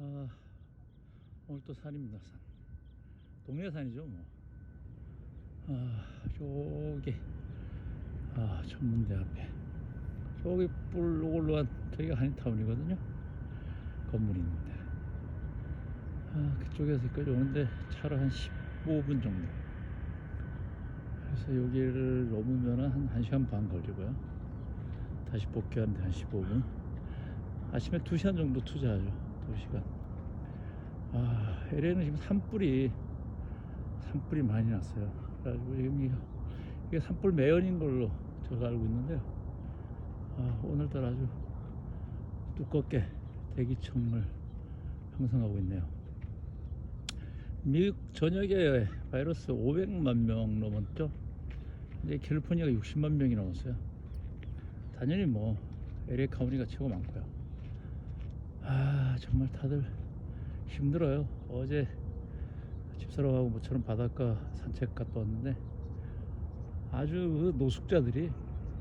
아, 오늘 또 산입니다, 산. 동네 산이죠, 뭐. 아, 저기, 아, 전문대 앞에. 저기 볼록올록한 저기가 한인타운이거든요. 건물이 있는데. 아, 그쪽에서 여기까지 오는데 차로 한 15분 정도. 그래서 여기를 넘으면 한 1시간 반 걸리고요. 다시 복귀하는데 한 15분. 아침에 2시간 정도 투자하죠. 2시간. 아, LA는 지금 산불이, 산불이 많이 났어요. 그래가지고 지금 이게, 이게 산불 매연인 걸로 제가 알고 있는데요. 아, 오늘따라 아주 두껍게 대기청을 형성하고 있네요. 미국 전역에 바이러스 500만 명 넘었죠. 근데 캘리포니아가 60만 명이 넘었어요. 당연히 뭐 LA 카운티가 최고 많고요. 아 정말 다들 힘들어요. 어제 집사람하고 모처럼 바닷가 산책 갔다 왔는데 아주 그 노숙자들이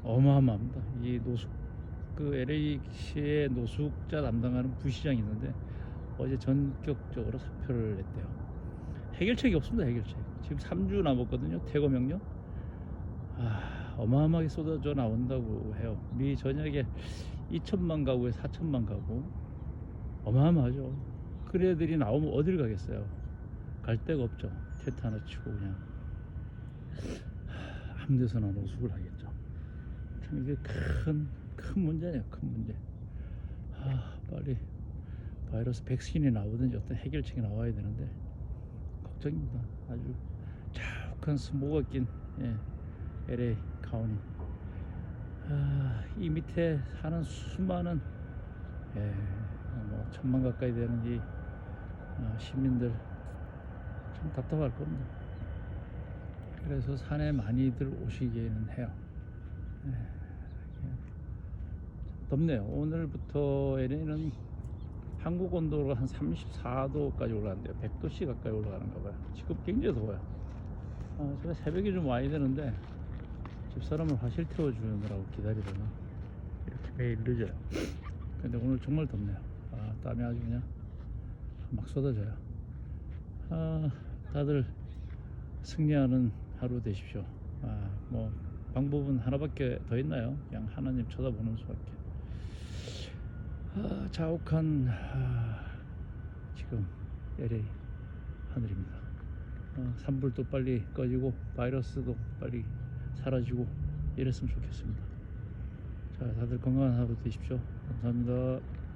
어마어마합니다. 이 노숙 그 LA시의 노숙자 담당하는 부시장이 있는데 어제 전격적으로 사표를 냈대요. 해결책이 없습니다. 해결책. 지금 3주 남았거든요. 퇴거 명령. 아, 어마어마하게 쏟아져 나온다고 해요. 미 전역에 2천만 가구에 4천만 가구. 어마어마하죠. 그 애들이 나오면 어딜 가겠어요. 갈 데가 없죠. 텐트 하나 치고 그냥 데서나 노숙을 하겠죠. 참 이게 큰, 큰 문제네요. 큰 문제. 아, 빨리 바이러스 백신이 나오든지 어떤 해결책이 나와야 되는데 걱정입니다. 아주 자욱한 스모가 낀 예, LA 카운티. 아, 이 밑에 사는 수많은 예, 뭐 천만 가까이 되는 이 아, 시민들 참 답답할 겁니다. 그래서 산에 많이들 오시기는 해요. 예, 이렇게 덥네요. 오늘부터 LA는 한국 온도가 한 34도까지 올라간대요. 100도씨 가까이 올라가는가 봐요. 지금 굉장히 더워요. 어, 제가 새벽에 좀 와야 되는데 집사람을 화실 태워주느라고 기다리다가 이렇게 매일 늦어요. 근데 오늘 정말 덥네요. 아, 땀이 아주 그냥 막 쏟아져요. 아, 다들 승리하는 하루 되십시오. 아, 뭐 방법은 하나밖에 더 있나요? 그냥 하나님 쳐다보는 수밖에. 아, 자욱한 아, 지금 LA 하늘입니다. 어, 산불도 빨리 꺼지고 바이러스도 빨리 사라지고 이랬으면 좋겠습니다. 자, 다들 건강한 하루 되십시오. 감사합니다.